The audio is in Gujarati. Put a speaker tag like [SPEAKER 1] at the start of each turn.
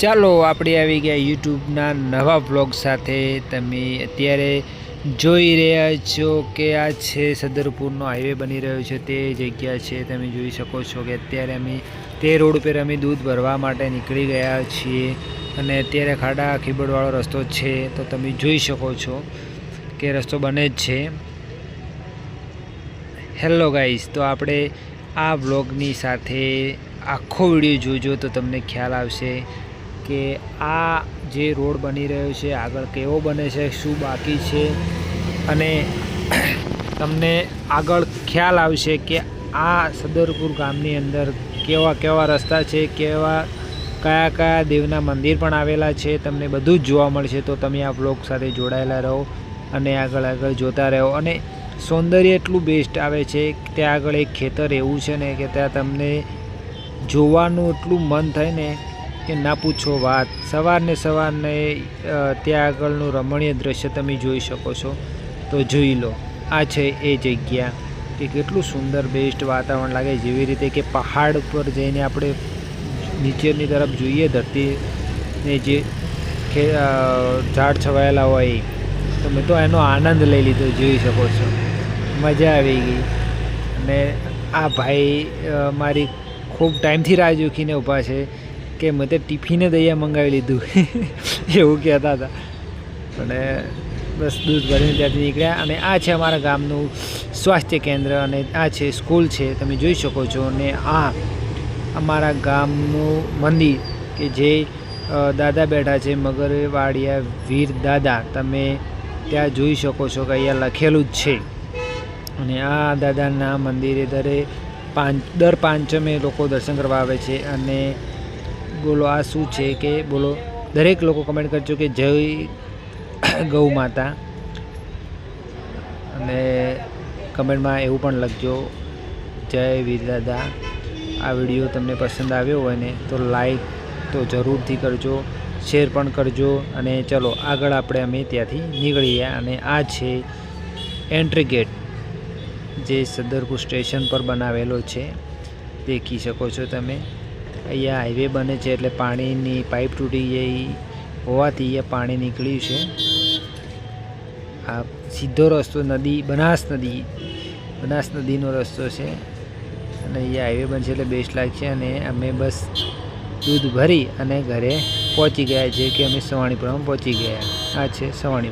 [SPEAKER 1] ચાલો આપણે આવી ગયા યુટ્યુબના નવા બ્લોગ સાથે. તમે અત્યારે જોઈ રહ્યા છો કે આ છે સદરપુરનો હાઈવે બની રહ્યો છે. તે જગ્યા છે, તમે જોઈ શકો છો કે અત્યારે અમે તે રોડ પર અમે દૂધ ભરવા માટે નીકળી ગયા છીએ. અને અત્યારે ખાડા ખીબડવાળો રસ્તો છે, તો તમે જોઈ શકો છો કે રસ્તો બને જ છે. હેલો ગાઈસ તો આપણે આ બ્લોગની સાથે આખો વીડિયો જોજો તો તમને ખ્યાલ આવશે. કે આ જે રોડ બની રહ્યો છે, આગળ કેવો બને છે, શું બાકી છે અને તમને આગળ ખ્યાલ આવશે કે આ સદરપુર ગામની અંદર કેવા કેવા રસ્તા છે, કેવા કયા કયા દેવના મંદિર પણ આવેલા છે, તમને બધું જ જોવા મળશે. તો તમે આ બ્લોગ સાથે જોડાયેલા રહો અને આગળ આગળ જોતા રહો. અને સૌંદર્ય એટલું બેસ્ટ આવે છે ત્યાં આગળ એક ખેતર એવું છે ને કે ત્યાં તમને જોવાનું એટલું મન થાય ને કે ના પૂછો વાત. સવારને સવારને ત્યાં આગળનું રમણીય દ્રશ્ય તમે જોઈ શકો છો. તો જોઈ લો, આ છે એ જગ્યા. કે કેટલું સુંદર બેસ્ટ વાતાવરણ લાગે જેવી રીતે કે પહાડ પર જઈને આપણે નીચેની તરફ જોઈએ ધરતી ને જે ઝાડ છવાયેલા હોય તો મેં તો એનો આનંદ લઈ લીધો, જોઈ શકો છો. મજા આવી ગઈ. અને આ ભાઈ મારી ખૂબ ટાઈમથી રાહ જોખીને ઊભા છે. કે મેં તે ટિફિને દૈયા મંગાવી લીધું. એવું કહેતા હતા. અને બસ દૂધ ભરીને ત્યાંથી નીકળ્યા. અને આ છે અમારા ગામનું સ્વાસ્થ્ય કેન્દ્ર અને આ છે સ્કૂલ છે. તમે જોઈ શકો છો. અને આ અમારા ગામનું મંદિર કે જે દાદા બેઠા છે, મગરવાડિયા વીર દાદા. તમે ત્યાં જોઈ શકો છો કે અહીંયા લખેલું જ છે. અને આ દાદાના મંદિરે દરે પાંચ, દર પાંચમે લોકો દર્શન કરવા આવે છે. અને બોલો, આ શું છે કે બોલો. દરેક લોકો કમેન્ટ કરજો કે જય ગૌ માતા. અને કમેન્ટમાં એવું પણ લખજો, જય વીર દાદા. આ વીડિયો તમને પસંદ આવ્યો હોય ને, તો લાઈક તો જરૂરથી કરજો શેર પણ કરજો. અને ચલો, આગળ આપણે અમે ત્યાંથી નીકળીએ અને આ છે એન્ટ્રી ગેટ જે સદરપુર સ્ટેશન પર બનાવેલો છે. દેખી શકો છો તમે. અહીંયા હાઈવે બને છે એટલે પાણીની પાઇપ તૂટી ગઈ હોવાથી અહીંયા પાણી નીકળ્યું છે. આ સીધો રસ્તો નદી, બનાસ નદી, બનાસ નદીનો રસ્તો છે. અને અહીંયા હાઈવે બનશે એટલે બેસ્ટ લાગશે અને અમે બસ દૂધ ભરી અને ઘરે પહોંચી ગયા છે કે અમે સવાણીપુરામાં પહોંચી ગયા. આ છે સવાણી